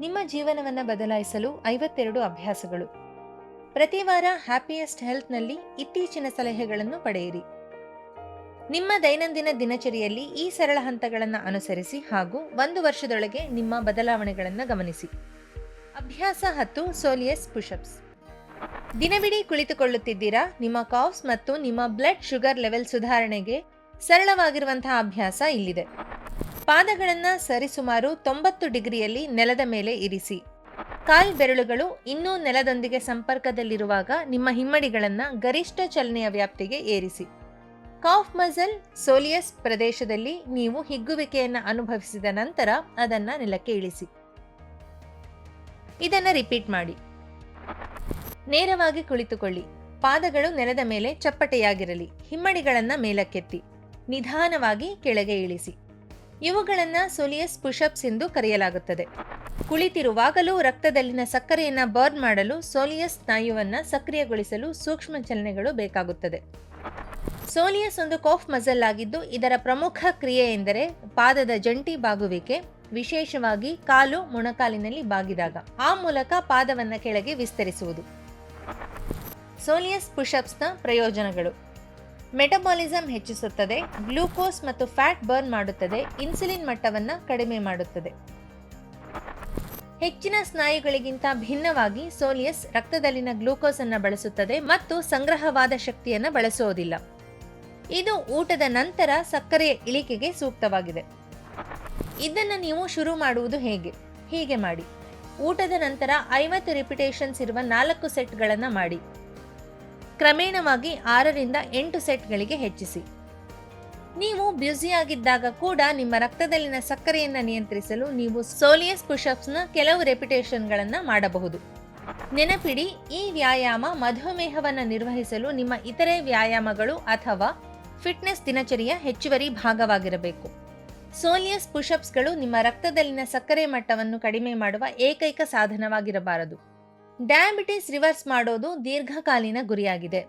ನಿಮ್ಮ ಜೀವನವನ್ನು ಬದಲಾಯಿಸಲು ಐವತ್ತೆರಡು ಅಭ್ಯಾಸಗಳು. ಪ್ರತಿ ವಾರ ಹ್ಯಾಪಿಯೆಸ್ಟ್ ಹೆಲ್ತ್ನಲ್ಲಿ ಇತ್ತೀಚಿನ ಸಲಹೆಗಳನ್ನು ಪಡೆಯಿರಿ. ನಿಮ್ಮ ದೈನಂದಿನ ದಿನಚರಿಯಲ್ಲಿ ಈ ಸರಳ ಹಂತಗಳನ್ನು ಅನುಸರಿಸಿ ಹಾಗೂ ಒಂದು ವರ್ಷದೊಳಗೆ ನಿಮ್ಮ ಬದಲಾವಣೆಗಳನ್ನು ಗಮನಿಸಿ. ಅಭ್ಯಾಸ ಹತ್ತು, ಸೋಲಿಯಸ್ ಪುಷಪ್ಸ್. ದಿನವಿಡೀ ಕುಳಿತುಕೊಳ್ಳುತ್ತಿದ್ದೀರಾ? ನಿಮ್ಮ ಕಾಫ್ಸ್ ಮತ್ತು ನಿಮ್ಮ ಬ್ಲಡ್ ಶುಗರ್ ಲೆವೆಲ್ ಸುಧಾರಣೆಗೆ ಸರಳವಾಗಿರುವಂತಹ ಅಭ್ಯಾಸ ಇಲ್ಲಿದೆ. ಪಾದಗಳನ್ನು ಸರಿಸುಮಾರು ತೊಂಬತ್ತು ಡಿಗ್ರಿಯಲ್ಲಿ ನೆಲದ ಮೇಲೆ ಇರಿಸಿ. ಕಾಲ್ ಬೆರಳುಗಳು ಇನ್ನೂ ನೆಲದೊಂದಿಗೆ ಸಂಪರ್ಕದಲ್ಲಿರುವಾಗ ನಿಮ್ಮ ಹಿಮ್ಮಡಿಗಳನ್ನು ಗರಿಷ್ಠ ಚಲನೆಯ ವ್ಯಾಪ್ತಿಗೆ ಏರಿಸಿ. ಕಾಫ್ ಮಜಲ್ ಸೋಲಿಯಸ್ ಪ್ರದೇಶದಲ್ಲಿ ನೀವು ಹಿಗ್ಗುವಿಕೆಯನ್ನು ಅನುಭವಿಸಿದ ನಂತರ ಅದನ್ನು ನೆಲಕ್ಕೆ ಇಳಿಸಿ. ಇದನ್ನು ರಿಪೀಟ್ ಮಾಡಿ. ನೇರವಾಗಿ ಕುಳಿತುಕೊಳ್ಳಿ. ಪಾದಗಳು ನೆಲದ ಮೇಲೆ ಚಪ್ಪಟೆಯಾಗಿರಲಿ. ಹಿಮ್ಮಡಿಗಳನ್ನು ಮೇಲಕ್ಕೆತ್ತಿ. ನಿಧಾನವಾಗಿ ಕೆಳಗೆ ಇಳಿಸಿ. ಇವುಗಳನ್ನು ಸೋಲಿಯಸ್ ಪುಷಪ್ಸ್ ಎಂದು ಕರೆಯಲಾಗುತ್ತದೆ. ಕುಳಿತಿರುವಾಗಲೂ ರಕ್ತದಲ್ಲಿನ ಸಕ್ಕರೆಯನ್ನು ಬರ್ನ್ ಮಾಡಲು ಸೋಲಿಯಸ್ ಸ್ನಾಯುವನ್ನು ಸಕ್ರಿಯಗೊಳಿಸಲು ಸೂಕ್ಷ್ಮ ಚಲನೆಗಳು ಬೇಕಾಗುತ್ತದೆ. ಸೋಲಿಯಸ್ ಒಂದು ಕೋಫ್ ಮಸಲ್ ಆಗಿದ್ದು, ಇದರ ಪ್ರಮುಖ ಕ್ರಿಯೆ ಎಂದರೆ ಪಾದದ ಜಂಟಿ ಬಾಗುವಿಕೆ, ವಿಶೇಷವಾಗಿ ಕಾಲು ಮೊಣಕಾಲಿನಲ್ಲಿ ಬಾಗಿದಾಗ. ಆ ಮೂಲಕ ಪಾದವನ್ನು ಕೆಳಗೆ ವಿಸ್ತರಿಸುವುದು. ಸೋಲಿಯಸ್ ಪುಷಪ್ಸ್ನ ಪ್ರಯೋಜನಗಳು. ಮೆಟಬಾಲಿಸಮ್ ಹೆಚ್ಚಿಸುತ್ತದೆ, ಗ್ಲೂಕೋಸ್ ಮತ್ತು ಫ್ಯಾಟ್ ಬರ್ನ್ ಮಾಡುತ್ತದೆ, ಇನ್ಸುಲಿನ್ ಮಟ್ಟವನ್ನು ಕಡಿಮೆ ಮಾಡುತ್ತದೆ. ಹೆಚ್ಚಿನ ಸ್ನಾಯುಗಳಿಗಿಂತ ಭಿನ್ನವಾಗಿ ಸೋಲಿಯಸ್ ರಕ್ತದಲ್ಲಿನ ಗ್ಲೂಕೋಸ್ ಅನ್ನು ಬಳಸುತ್ತದೆ ಮತ್ತು ಸಂಗ್ರಹವಾದ ಶಕ್ತಿಯನ್ನು ಬಳಸುವುದಿಲ್ಲ ಇದು ಊಟದ ನಂತರ ಸಕ್ಕರೆಯ ಇಳಿಕೆಗೆ ಸೂಕ್ತವಾಗಿದೆ. ಇದನ್ನು ನೀವು ಶುರು ಮಾಡುವುದು ಹೇಗೆ? ಹೀಗೆ ಮಾಡಿ. ಊಟದ ನಂತರ ಐವತ್ತು ರಿಪಿಟೇಷನ್ಸ್ ಇರುವ ನಾಲ್ಕು ಸೆಟ್ಗಳನ್ನು ಮಾಡಿ. ಕ್ರಮೇಣವಾಗಿ ಆರರಿಂದ ಎಂಟು ಸೆಟ್ಗಳಿಗೆ ಹೆಚ್ಚಿಸಿ. ನೀವು ಬ್ಯುಸಿಯಾಗಿದ್ದಾಗ ಕೂಡ ನಿಮ್ಮ ರಕ್ತದಲ್ಲಿನ ಸಕ್ಕರೆಯನ್ನು ನಿಯಂತ್ರಿಸಲು ನೀವು ಸೋಲಿಯಸ್ ಪುಷಪ್ಸ್ನ ಕೆಲವು ರೆಪಿಟೇಷನ್ಗಳನ್ನು ಮಾಡಬಹುದು. ನೆನಪಿಡಿ, ಈ ವ್ಯಾಯಾಮ ಮಧುಮೇಹವನ್ನು ನಿರ್ವಹಿಸಲು ನಿಮ್ಮ ಇತರೆ ವ್ಯಾಯಾಮಗಳು ಅಥವಾ ಫಿಟ್ನೆಸ್ ದಿನಚರಿಯ ಹೆಚ್ಚುವರಿ ಭಾಗವಾಗಿರಬೇಕು. ಸೋಲಿಯಸ್ ಪುಷಪ್ಸ್ಗಳು ನಿಮ್ಮ ರಕ್ತದಲ್ಲಿನ ಸಕ್ಕರೆ ಮಟ್ಟವನ್ನು ಕಡಿಮೆ ಮಾಡುವ ಏಕೈಕ ಸಾಧನವಾಗಿರಬಾರದು. ಡಯಾಬಿಟಿಸ್ ರಿವರ್ಸ್ ಮಾಡೋದು ದೀರ್ಘಕಾಲೀನ ಗುರಿಯಾಗಿದೆ.